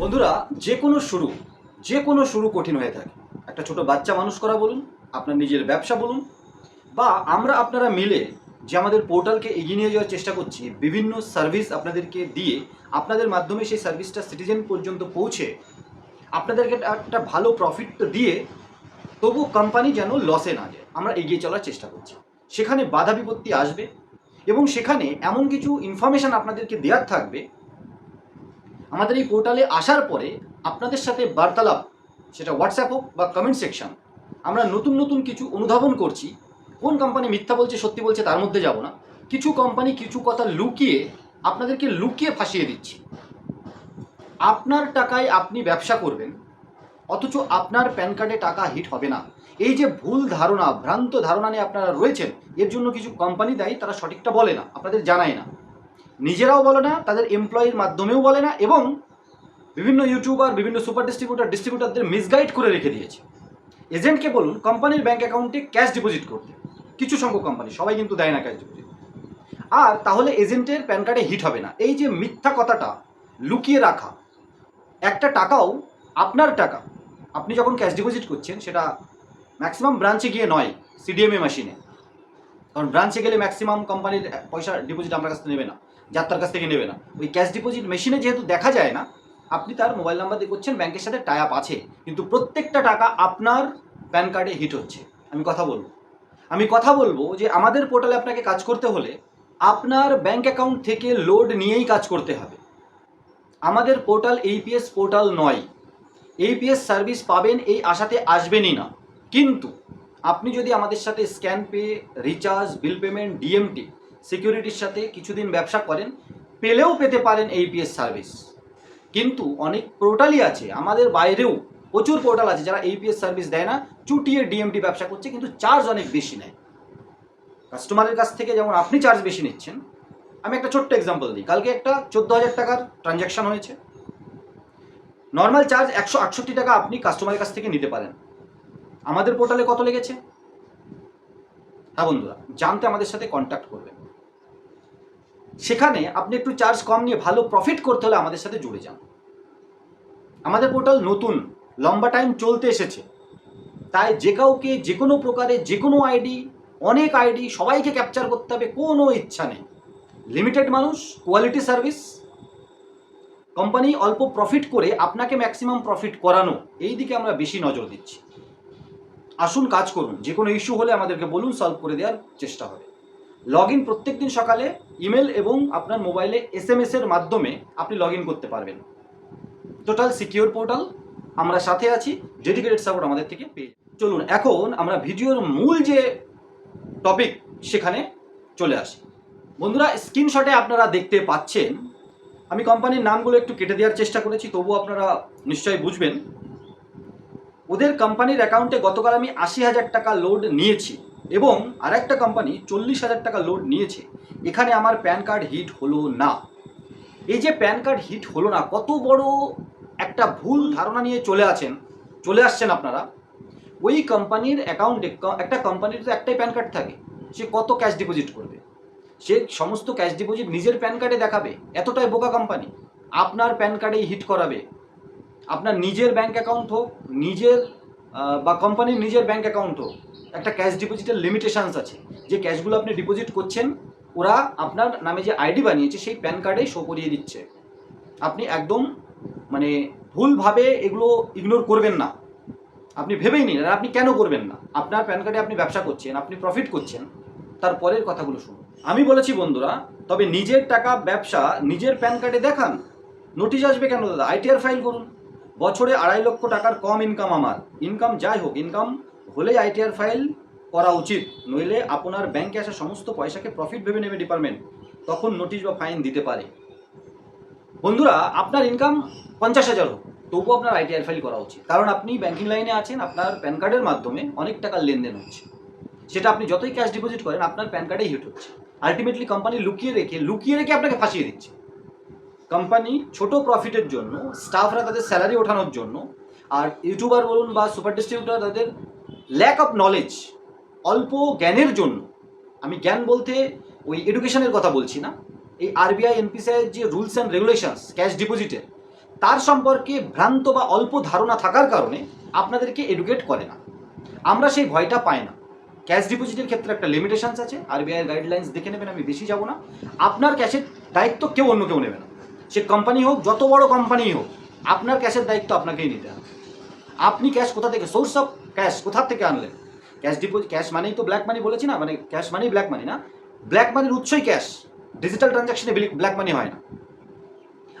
বন্ধুরা, যে কোনো শুরু, যে কোনো শুরু কঠিন হয়ে থাকে। একটা ছোট বাচ্চা মানুষ করা বলুন, আপনার নিজের ব্যবসা বলুন, বা আমরা আপনারা মিলে যে আমাদের পোর্টালকে এগিয়ে নিয়ে যাওয়ার চেষ্টা করছি, বিভিন্ন সার্ভিস আপনাদেরকে দিয়ে আপনাদের মাধ্যমে সেই সার্ভিসটা সিটিজেন পর্যন্ত পৌঁছে আপনাদেরকে একটা ভালো প্রফিট দিয়ে তবু কোম্পানি যেন লসে না যায়। আমরা এগিয়ে চলার চেষ্টা করছি। সেখানে বাধা বিপত্তি আসবে এবং সেখানে এমন কিছু ইনফরমেশান আপনাদেরকে দেওয়ার থাকবে আমাদের এই পোর্টালে আসার পরে আপনাদের সাথে বার্তালাপ, সেটা হোয়াটসঅ্যাপ হোক বা কমেন্ট সেকশন আমরা নতুন নতুন কিছু অনুধাবন করছি। কোন কোম্পানি মিথ্যা বলছে, সত্যি বলছে, তার মধ্যে যাব না। কিছু কোম্পানি কিছু কথা লুকিয়ে আপনাদেরকে লুকিয়ে ফাঁসিয়ে দিচ্ছি। আপনার টাকায় আপনি ব্যবসা করবেন, অথচ আপনার প্যান কার্ডে টাকা হিট হবে না। এই যে ভুল ধারণা, ভ্রান্ত ধারণা নিয়ে আপনারা রয়েছেন, এর জন্য কিছু কোম্পানি দায়ী, তারা সঠিকটা বলে না, আপনাদের জানায় না। নিজেরাও বলে না, তাদের এমপ্লয়ির মাধ্যমেও বলে না এবং বিভিন্ন ইউটিউবার বিভিন্ন সুপার ডিস্ট্রিবিউটার ডিস্ট্রিবিউটারদের মিসগাইড করে রেখে দিয়েছে। এজেন্টকে বলুন, কোম্পানির ব্যাঙ্ক অ্যাকাউন্টে ক্যাশ ডিপোজিট করতে। কিছু সংখ্যক কোম্পানি, সবাই কিন্তু দেয় না ক্যাশ ডিপোজিট আর তাহলে এজেন্টের প্যান কার্ডে হিট হবে না। এই যে মিথ্যা কথাটা লুকিয়ে রাখা, একটা টাকাও আপনার টাকা, আপনি যখন ক্যাশ ডিপোজিট করছেন, সেটা ম্যাক্সিমাম ব্রাঞ্চে গিয়ে নয় সিডিএমএ মেশিনে কারণ ব্রাঞ্চে গেলে ম্যাক্সিমাম কোম্পানির পয়সা ডিপোজিট আপনার কাছ নেবে না। যাত্রার কাছ থেকে নেবে না। ওই ক্যাশ ডিপোজিট মেশিনে যেহেতু দেখা যায় না, আপনি তার মোবাইল নাম্বার দিয়ে করছেন ব্যাংকের সাথে টাই আপ আছে। কিন্তু প্রত্যেকটা টাকা আপনার প্যান কার্ডে হিট হচ্ছে। আমি কথা বলব। আমি কথা বলব যে আমাদের পোর্টালে আপনাকে কাজ করতে হলে আপনার ব্যাংক অ্যাকাউন্ট থেকে লোড নিয়েই কাজ করতে হবে। আমাদের পোর্টাল এইপিএস পোর্টাল নয়। এইপিএস সার্ভিস পাবেন এই আশাতে আসবেনই না। কিন্তু আপনি যদি আমাদের সাথে scan pay recharge bill payment DMT সিকিউরিটির সাথে কিছুদিন ব্যবসা করেন, পেলেও পেতে পারেন এইপিএস সার্ভিস কিন্তু অনেক পোর্টালই আছে, আমাদের বাইরেও প্রচুর পোর্টাল আছে যারা এইপিএস সার্ভিস দেয় না, চুটিয়ে ডিএমটি ব্যবসা করছে, কিন্তু চার্জ অনেক বেশি নেয়। কাস্টমারের কাছ থেকে যেমন আপনি চার্জ বেশি নিচ্ছেন, আমি একটা ছোট্ট এক্সাম্পল দিই। কালকে একটা চোদ্দ হাজার টাকার ট্রানজ্যাকশন হয়েছে। নর্মাল চার্জ একশো আটষট্টি টাকা আপনি কাস্টমারের কাছ থেকে নিতে পারেন। আমাদের পোর্টালে কত লেগেছে? হ্যাঁ বন্ধুরা, জানতে আমাদের সাথে কন্ট্যাক্ট করবেন। সেখানে আপনি একটু চার্জ কম নিয়ে ভালো প্রফিট করতে হলে আমাদের সাথে জুড়ে যান। আমাদের পোর্টাল নতুন, লম্বা টাইম চলতে এসেছে। তাই যে কাউকে, যে কোনো প্রকারে, যে কোনো আইডি অনেক আইডি সবাইকে ক্যাপচার করতে হবে, কোনো ইচ্ছা নেই। লিমিটেড মানুষ কোয়ালিটি সার্ভিস কোম্পানি অল্প প্রফিট করে আপনাকে ম্যাক্সিমাম প্রফিট করানো, এই দিকে আমরা বেশি নজর দিচ্ছি। আসুন কাজ করুন, যে কোনো ইস্যু হলে আমাদেরকে বলুন সলভ করে দেওয়ার চেষ্টা হবে। লগ ইন প্রত্যেক দিন সকালে ইমেল এবং আপনার মোবাইলে এস এম এর মাধ্যমে আপনি লগ করতে পারবেন। টোটাল সিকিউর পোর্টাল আমরা সাথে আছি ডেডিকেটেড সাপোর্ট আমাদের থেকে পেয়ে চলুন, এখন আমরা ভিডিওর মূল যে টপিক সেখানে চলে আসি। বন্ধুরা স্ক্রিনশটে আপনারা দেখতে পাচ্ছেন, আমি কোম্পানির নামগুলো একটু কেটে দেওয়ার চেষ্টা করেছি তবু আপনারা নিশ্চয়ই বুঝবেন। ওদের কোম্পানির অ্যাকাউন্টে গতকাল আমি আশি হাজার টাকা লোড নিয়েছি। এবং আরেকটা কোম্পানি চল্লিশ হাজার টাকা লোড নিয়েছে। এখানে আমার প্যান কার্ড হিট হলো না। এই যে প্যান কার্ড হিট হলো না, কত বড় একটা ভুল ধারণা নিয়ে চলে আছেন, চলে আসছেন আপনারা। ওই কোম্পানির অ্যাকাউন্টে একটা কোম্পানির তো একটাই প্যান কার্ড থাকে। সে কত ক্যাশ ডিপোজিট করবে? সে সমস্ত ক্যাশ ডিপোজিট নিজের প্যান কার্ডে দেখাবে, এতটাই বোকা কোম্পানি আপনার প্যান কার্ডেই হিট করাবে। আপনার নিজের ব্যাঙ্ক অ্যাকাউন্ট হোক, নিজের বা কোম্পানির নিজের ব্যাঙ্ক অ্যাকাউন্ট হোক। একটা ক্যাশ ডিপোজিটের লিমিটেশনস আছে। যে ক্যাশগুলো আপনি ডিপোজিট করছেন, ওরা আপনার নামে যে আইডি বানিয়েছে, সেই প্যান কার্ডেই শো করিয়ে দিচ্ছে। আপনি একদম মানে ভুলভাবে এগুলো ইগনোর করবেন না। আপনি ভেবেই নিন, আর আপনি কেন করবেন না? আপনার প্যান কার্ডে আপনি ব্যবসা করছেন, আপনি প্রফিট করছেন তারপরের কথাগুলো শুনুন। আমি বলেছি বন্ধুরা, তবে নিজের টাকা ব্যবসা নিজের প্যান কার্ডে দেখান। নোটিশ আসবে কেন দাদা? আইটিআর ফাইল করুন। বছরে আড়াই লক্ষ টাকার কম ইনকাম আমার। ইনকাম যাই হোক ইনকাম হলেই আইটিআর ফাইল করা উচিত, নইলে আপনার ব্যাংকে আসা সমস্ত পয়সাকে প্রফিট ভেবে নেবে ডিপার্টমেন্ট তখন নোটিশ বা ফাইন দিতে পারে। বন্ধুরা, আপনার ইনকাম পঞ্চাশ হাজার হোক, তবুও আপনার আইটিআর ফাইল করা উচিত। কারণ আপনি ব্যাংকিং লাইনে আছেন, আপনার প্যান কার্ডের মাধ্যমে অনেক টাকার লেনদেন হচ্ছে। সেটা আপনি যতই ক্যাশ ডিপোজিট করেন, আপনার প্যান কার্ডেই হিট হচ্ছে। আলটিমেটলি কোম্পানি লুকিয়ে রেখে লুকিয়ে রেখে আপনাকে ফাঁসিয়ে দিচ্ছে। কোম্পানি ছোট প্রফিটের জন্য স্টাফরা তাদের স্যালারি ওঠানোর জন্য, আর ইউটিউবার বলুন বা সুপার ডিস্ট্রিবিউটার তাদের ল্যাক অফ নলেজ অল্প জ্ঞানের জন্য, আমি জ্ঞান বলতে ওই এডুকেশনের কথা বলছি না, এই আরবিআই এনপিসিআই যে রুলস অ্যান্ড রেগুলেশনস ক্যাশ ডিপোজিটের তার সম্পর্কে ভ্রান্ত বা অল্প ধারণা থাকার কারণে আপনাদেরকে এডুকেট করে না। আমরা সেই ভয়টা পাই না। ক্যাশ ডিপোজিটের ক্ষেত্রে একটা লিমিটেশনস আছে আরবিআইয়ের গাইডলাইন্স দেখে নেবেন, আমি বেশি যাব না। আপনার ক্যাশের দায়িত্ব কেউ অন্য কেউ নেবে না। সে কোম্পানি হোক, যত বড় কোম্পানি হোক, আপনার ক্যাশের দায়িত্ব আপনাকেই নিতে হবে। আপনি ক্যাশ কোথা থেকে? সোর্স অফ ক্যাশ কোথা থেকে আনলেন? ক্যাশ ডিপোজিট ক্যাশ মানেই তো ব্ল্যাক মানি বলেছি না মানে ক্যাশ মানেই ব্ল্যাক মানি না? ব্ল্যাক মানির উৎসই ক্যাশ। ডিজিটাল ট্রানজাকশনে ব্ল্যাক মানি হয় না।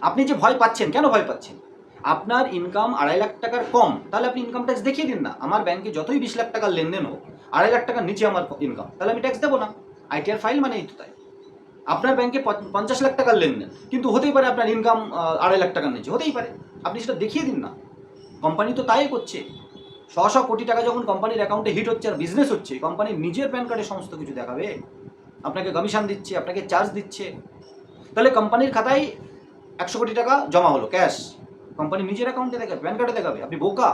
আপনি যে ভয় পাচ্ছেন, কেন ভয় পাচ্ছেন? আপনার ইনকাম আড়াই লাখ টাকার কম, তাহলে আপনি ইনকাম ট্যাক্স দেখিয়ে দিন না। আমার ব্যাংকে যতই বিশ লাখ টাকার লেনদেন হোক, আড়াই লাখ টাকার নিচে আমার ইনকাম তাহলে আমি ট্যাক্স দেবো না। আইটিআর ফাইল মানেই তো তাই। আপনার ব্যাংকে পঞ্চ- পঞ্চাশ লাখ টাকার লেনদেন, কিন্তু হতেই পারে আপনার ইনকাম আড়াই লাখ টাকার নিচে, হতেই পারে। আপনি সেটা দেখিয়ে দিন না। কোম্পানি তো তাই করছে। শ শ কোটি টাকা যখন কোম্পানির অ্যাকাউন্টে হিট হচ্ছে আর বিজনেস হচ্ছে কোম্পানি নিজের প্যান কার্ডে সমস্ত কিছু দেখাবে, আপনাকে কমিশন দিচ্ছে, আপনাকে চার্জ দিচ্ছে, তাহলে কোম্পানির খাতায় একশো কোটি টাকা জমা হলো ক্যাশ কোম্পানি নিজের অ্যাকাউন্টে দেখাবে প্যান কার্ডে দেখাবে, আপনি বোকা।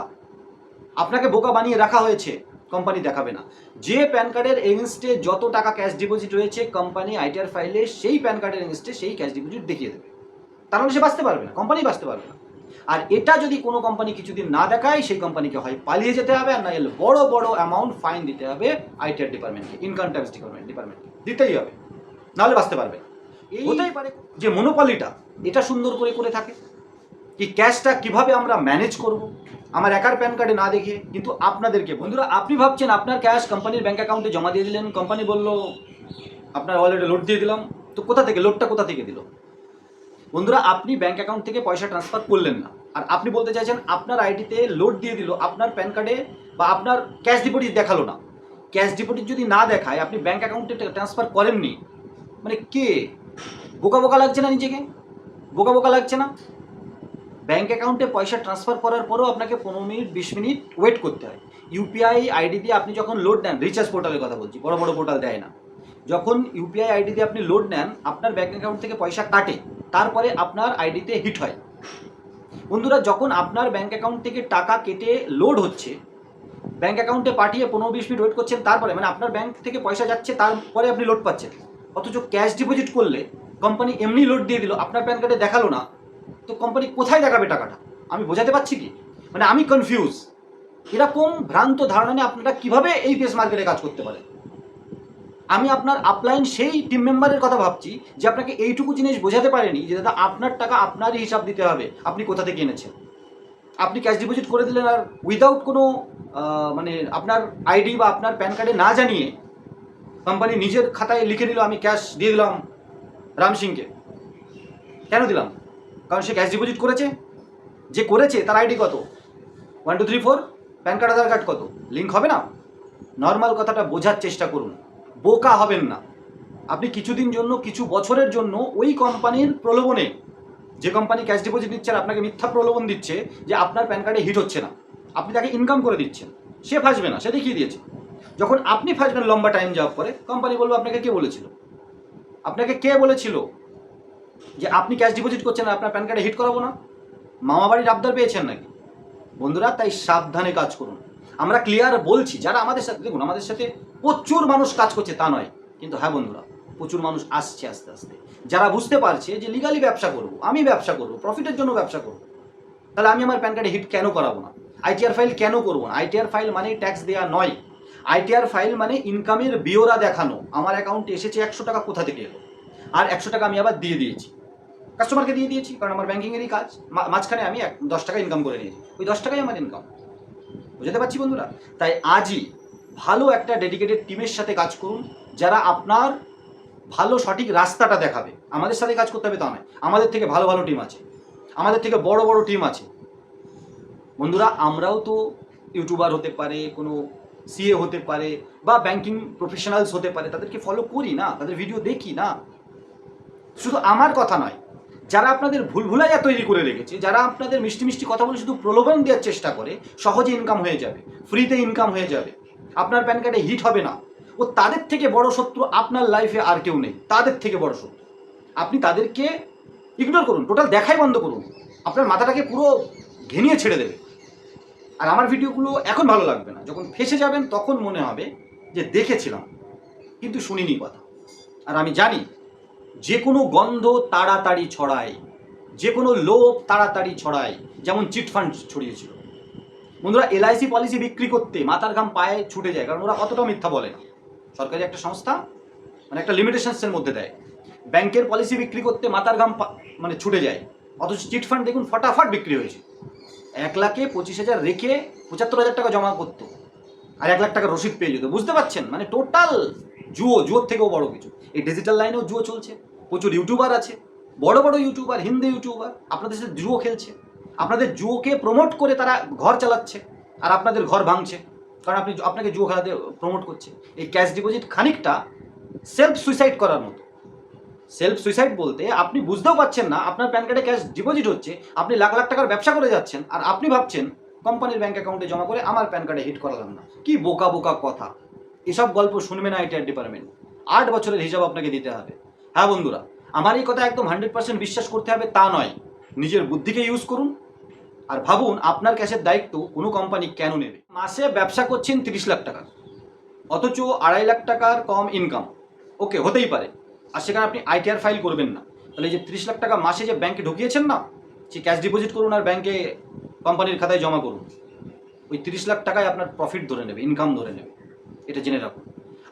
আপনাকে বোকা বানিয়ে রাখা হয়েছে কোম্পানি দেখাবে না। যে প্যান কার্ডের এগেনস্টে যত টাকা ক্যাশ ডিপোজিট রয়েছে কোম্পানি আইটিআর ফাইলে সেই প্যান কার্ডের এগেনস্টে সেই ক্যাশ ডিপোজিট দেখিয়ে দেবে। তাহলে সে বাঁচতে পারবে না কোম্পানি বাঁচতে পারবে না। আর এটা যদি কোনো কোম্পানি কিছুদিন না দেখায় সেই কোম্পানিকে হয় পালিয়ে যেতে হবে আর না এলে বড় বড় অ্যামাউন্ট ফাইন দিতে হবে আইটিআর ডিপার্টমেন্টকে ইনকাম ট্যাক্স ডিপার্টমেন্ট ডিপার্টমেন্টকে দিতেই হবে। নাহলে বাঁচতে পারবে। হতেই পারে। যে মনোপলিটা এটা সুন্দর করে করে থাকে। কি ক্যাশটা কীভাবে আমরা ম্যানেজ করব? আমার একার প্যান কার্ডে না দেখে কিন্তু আপনাদেরকে বন্ধুরা আপনি ভাবছেন আপনার ক্যাশ কোম্পানির ব্যাঙ্ক অ্যাকাউন্টে জমা দিয়ে দিলেন। কোম্পানি বলল আপনার ওয়ালেটে লোড দিয়ে দিলাম। তো কোথা থেকে? লোডটা কোথা থেকে দিল? বন্ধুরা, আপনি ব্যাংক অ্যাকাউন্ট থেকে পয়সা ট্রান্সফার করলেন না। আর আপনি বলতে চাইছেন, আপনার আইডিতে লোড দিয়ে দিল, আপনার প্যান কার্ডে বা আপনার ক্যাশ ডিপোজিট দেখাল না। ক্যাশ ডিপোজিট যদি না দেখায়, আপনি ব্যাঙ্ক অ্যাকাউন্টে ট্রান্সফার করেননি মানে কে? বোকা বোকা লাগছে না নিজেকে? বোকা বোকা লাগছে না? ব্যাঙ্ক অ্যাকাউন্টে পয়সা ট্রান্সফার করার পরেও আপনাকে পনেরো মিনিট, বিশ মিনিট ওয়েট করতে হয়। ইউপিআই আইডি দিয়ে আপনি যখন লোড নেন রিচার্জ পোর্টালের কথা বলছি, বড় বড় পোর্টাল দেয় না। যখন ইউপিআই আইডি দিয়ে আপনি লোড নেন, আপনার ব্যাঙ্ক অ্যাকাউন্ট থেকে পয়সা কাটে, তারপরে আপনার আইডিতে হিট হয়। বন্ধুরা, যখন আপনার ব্যাঙ্ক অ্যাকাউন্ট থেকে টাকা কেটে লোড হচ্ছে ব্যাঙ্ক অ্যাকাউন্টে পাঠিয়ে পনেরো বিশ মিনিট ওয়েট করছেন, তারপরে মানে আপনার ব্যাঙ্ক থেকে পয়সা যাচ্ছে, তারপরে আপনি লোড পাচ্ছেন। অথচ ক্যাশ ডিপোজিট করলে কোম্পানি এমনি লোড দিয়ে দিল, আপনার প্যান কার্ডে দেখাল না, তো কোম্পানি কোথায় দেখাবে টাকাটা? আমি বোঝাতে পারছি কি? মানে আমি কনফিউজ এরকম ভ্রান্ত ধারণা নিয়ে আপনারা কীভাবে এই পেস মার্কেটে কাজ করতে পারেন? আমি আপনার আপলাইন সেই টিম মেম্বারের কথা ভাবছি যে আপনাকে এইটুকু জিনিস বোঝাতে পারেনি যে দাদা আপনার টাকা আপনারই হিসাব দিতে হবে। আপনি কোথা থেকে এনেছেন? আপনি ক্যাশ ডিপোজিট করে দিলেন আর উইদাউট কোনো মানে আপনার আইডি বা আপনার প্যান কার্ডে না জানিয়ে কোম্পানি নিজের খাতায় লিখে দিল, আমি ক্যাশ দিয়ে দিলাম রাম সিংকে। কেন দিলাম? কারণ সে ক্যাশ ডিপোজিট করেছে। যে করেছে তার আইডি কত? One two three four pan card Aadhaar card কত? লিঙ্ক হবে না? নর্মাল কথাটা বোঝার চেষ্টা করুন। বোকা হবেন না। আপনি কিছুদিন জন্য, কিছু বছরের জন্য ওই কোম্পানির প্রলোভনে, যে কোম্পানি ক্যাশ ডিপোজিট দিচ্ছে আর আপনাকে মিথ্যা প্রলোভন দিচ্ছে যে আপনার প্যান কার্ডে হিট হচ্ছে না। আপনি তাকে ইনকাম করে দিচ্ছেন। সে ফাঁসবে না, সে দেখিয়ে দিয়েছে। যখন আপনি ফাঁসবেন লম্বা টাইম যাওয়ার পরে, কোম্পানি বলবে, আপনাকে কে বলেছিল? আপনাকে কে বলেছিল যে আপনি ক্যাশ ডিপোজিট করছেন আপনার প্যান কার্ডে হিট করাবো না? মামা বাড়ির আবদার পেয়েছেন নাকি? বন্ধুরা, তাই সাবধানে কাজ করুন। আমরা ক্লিয়ার বলছি, যারা আমাদের সাথে, দেখুন, আমাদের সাথে প্রচুর মানুষ কাজ করছে, তা নয়। কিন্তু হ্যাঁ বন্ধুরা, প্রচুর মানুষ আসছে আস্তে আস্তে। যারা বুঝতে পারছে যে লিগালি ব্যবসা করব, আমি ব্যবসা করব প্রফিটের জন্য ব্যবসা করব, তাহলে আমি আমার প্যান কার্ডে হিট কেন করাবো না? আইটিআর ফাইল কেন করব না? আইটিআর ফাইল মানে ট্যাক্স দেওয়া নয়। আইটিআর ফাইল মানে ইনকামের বিওরা দেখানো। আমার অ্যাকাউন্টে এসেছে একশো টাকা কোথা থেকে এলো? আর একশো টাকা আমি আবার দিয়ে দিয়েছি। কাস্টমারকে দিয়ে দিয়েছি, কারণ আমার ব্যাঙ্কিংয়েরই কাজ। মাঝখানে আমি এক, দশ টাকা ইনকাম করে নিয়েছি। ওই দশ টাকাই আমার ইনকাম বুঝতে পারছি বন্ধুরা? তাই আজই ভালো একটা ডেডিকেটেড টিমের সাথে কাজ করুন, যারা আপনার ভালো সঠিক রাস্তাটা দেখাবে। আমাদের সাথে কাজ করতে হবে তা নয়। আমাদের থেকে ভালো ভালো টিম আছে। আমাদের থেকে বড় বড় টিম আছে। বন্ধুরা, আমরাও তো ইউটিউবার হতে পারে, কোনো সিএ হতে পারে, বা ব্যাংকিং প্রফেশনালস হতে পারে, তাদেরকে ফলো করি না, তাদের ভিডিও দেখি না। শুধু আমার কথা নয়, যারা আপনাদের ভুল ভুলাইয়া তৈরি করে রেখেছে, যারা আপনাদের মিষ্টি মিষ্টি কথা বলে শুধু প্রলোভন দেওয়ার চেষ্টা করে, সহজে ইনকাম হয়ে যাবে ফ্রিতে ইনকাম হয়ে যাবে। আপনার প্যান কার্ডে হিট হবে না। ও তাদের থেকে বড় শত্রু আপনার লাইফে আর কেউ নেই। তাদের থেকে বড় শত্রু। আপনি তাদেরকে ইগনোর করুন। টোটাল দেখাই বন্ধ করুন। আপনার মাথাটাকে পুরো ঘেনিয়ে ছেড়ে দেবে। আর আমার ভিডিওগুলো এখন ভালো লাগবে না। যখন ফেসে যাবেন, তখন মনে হবে যে দেখেছিলাম, কিন্তু শুনিনি কথা। আর আমি জানি, যে কোনো গন্ধ তাড়াতাড়ি ছড়ায়। যে কোনো লোভ তাড়াতাড়ি ছড়ায়। যেমন চিট ফান্ড ছড়িয়েছিল। বন্ধুরা এলআইসি পলিসি বিক্রি করতে মাথার ঘাম পায়ে ছুটে যায়, কারণ ওরা অতটা মিথ্যা বলে সরকারি একটা সংস্থা মানে একটা লিমিটেশনসের মধ্যে দেয়। ব্যাংকের পলিসি বিক্রি করতে মাথার ঘাম মানে ছুটে যায়। অথচ চিট ফান্ড দেখুন, ফটাফট বিক্রি হয়েছে। এক লাখে পঁচিশ হাজার রেখে পঁচাত্তর হাজার টাকা জমা করতো। আর এক লাখ টাকা রসিদ পেয়ে যেত। বুঝতে পারছেন? মানে টোটাল জুয়ো, জুয়োর থেকেও বড় কিছু। এই ডিজিটাল লাইনেও জুয়ো চলছে। প্রচুর ইউটিউবার আছে। বড় বড় ইউটিউবার হিন্দি ইউটিউবার আপনাদের সাথে জুয়ো খেলছে। আপনাদের জুয়োকে প্রমোট করে তারা ঘর চালাচ্ছে আর আপনাদের ঘর ভাঙছে। কারণ আপনি আপনাকে জুয়ো খেলাতে প্রমোট করছে। এই ক্যাশ ডিপোজিট খানিকটা সেলফ সুইসাইড করার মতো। সেলফ সুইসাইড বলতে আপনি বুঝতেও পারছেন না, আপনার প্যান কার্ডে ক্যাশ ডিপোজিট হচ্ছে, আপনি লাখ লাখ টাকার ব্যবসা করে যাচ্ছেন, আর আপনি ভাবছেন কোম্পানির ব্যাঙ্ক অ্যাকাউন্টে জমা করে আমার প্যান কার্ডে হিট করালাম না। কি বোকা বোকা কথা। এসব গল্প শুনবে না আইটিআর ডিপার্টমেন্ট আট বছরের হিসাব আপনাকে দিতে হবে। হ্যাঁ বন্ধুরা, আমার এই কথা একদম হান্ড্রেড পার্সেন্ট বিশ্বাস করতে হবে, তা নয়। নিজের বুদ্ধিকে ইউজ করুন আর ভাবুন আপনার ক্যাশের দায়িত্ব কোনো কোম্পানি কেন নেবে? মাসে ব্যবসা করছেন তিরিশ লাখ টাকা, অথচ আড়াই লাখ টাকার কম ইনকাম ওকে, হতেই পারে। আর সেখানে আপনি আইটিআর ফাইল করবেন না। তাহলে যে তিরিশ লাখ টাকা মাসে যে ব্যাংকে ঢুকিয়েছেন না, সে ক্যাশ ডিপোজিট করুন আর ব্যাংকে কোম্পানির খাতায় জমা করুন। ওই তিরিশ লাখ টাকায় আপনার প্রফিট ধরে নেবে ইনকাম ধরে নেবে। এটা জেনে রাখুন।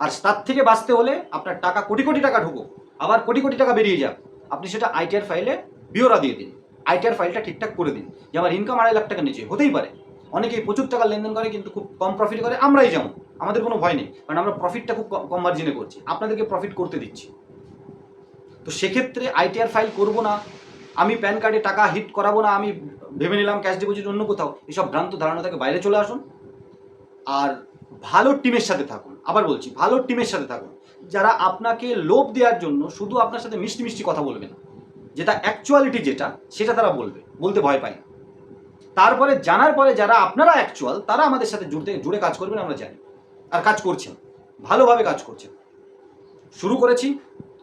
আর তার থেকে বাঁচতে হলে আপনার টাকা কোটি কোটি টাকা ঢুকুক, আবার কোটি কোটি টাকা বেরিয়ে যাক। আপনি সেটা আইটিআর ফাইলে বিওরা দিয়ে দিন। আইটিআর ফাইলটা ঠিকঠাক করে দিন। যে আমার ইনকাম আড়াই লাখ টাকা নিচে, হতেই পারে। অনেকেই প্রচুর টাকা লেনদেন করে, কিন্তু খুব কম প্রফিট করে। আমরাই যেমন, আমাদের কোনো ভয় নেই, কারণ আমরা প্রফিটটা খুব কম- মার্জিনে করছি। আপনাদেরকে প্রফিট করতে দিচ্ছি। তো সেক্ষেত্রে আইটিআর ফাইল করব না, আমি প্যান কার্ডে টাকা হিট করাবো না, আমি ভেবে নিলাম ক্যাশ ডিপোজিট অন্য কোথাও, এসব ভ্রান্ত ধারণা থেকে বাইরে চলে আসুন। আর ভালো টিমের সাথে থাকুন। আবার বলছি, ভালো টিমের সাথে থাকুন। যারা আপনাকে লোভ দেওয়ার জন্য শুধু আপনার সাথে মিষ্টি মিষ্টি কথা বলবে না। যেটা অ্যাকচুয়ালিটি যেটা, সেটা তারা বলবে, বলতে ভয় পায় তারপরে জানার পরে যারা আপনারা অ্যাকচুয়াল তারা আমাদের সাথে জুড়তে, জুড়ে কাজ করবেন, আমরা জানি। আর কাজ করছেন, ভালোভাবে কাজ করছেন। শুরু করেছি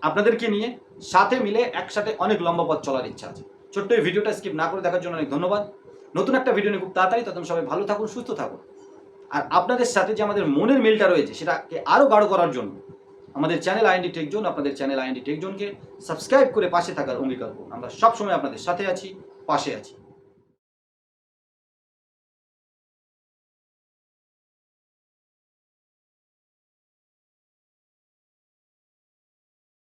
আপনাদেরকে নিয়ে, সাথে মিলে একসাথে অনেক লম্বা পথ চলার ইচ্ছা আছে। ছোট্ট এই ভিডিওটা স্কিপ না করে দেখার জন্য অনেক ধন্যবাদ। নতুন একটা ভিডিও নিয়ে খুব তাড়াতাড়ি তখন সবাই ভালো থাকুন, সুস্থ থাকুন। আর আপনাদের সাথে যে আমাদের মনের মিলটা রয়েছে, সেটাকে আরও গাঢ় করার জন্য আমাদের চ্যানেল আইএনডি টেক জোন, আপনাদের চ্যানেল আইএনডি টেক জোনকে সাবস্ক্রাইব করে পাশে থাকার অঙ্গীকার করুন। আমরা সবসময় আপনাদের সাথে আছি, পাশে আছি।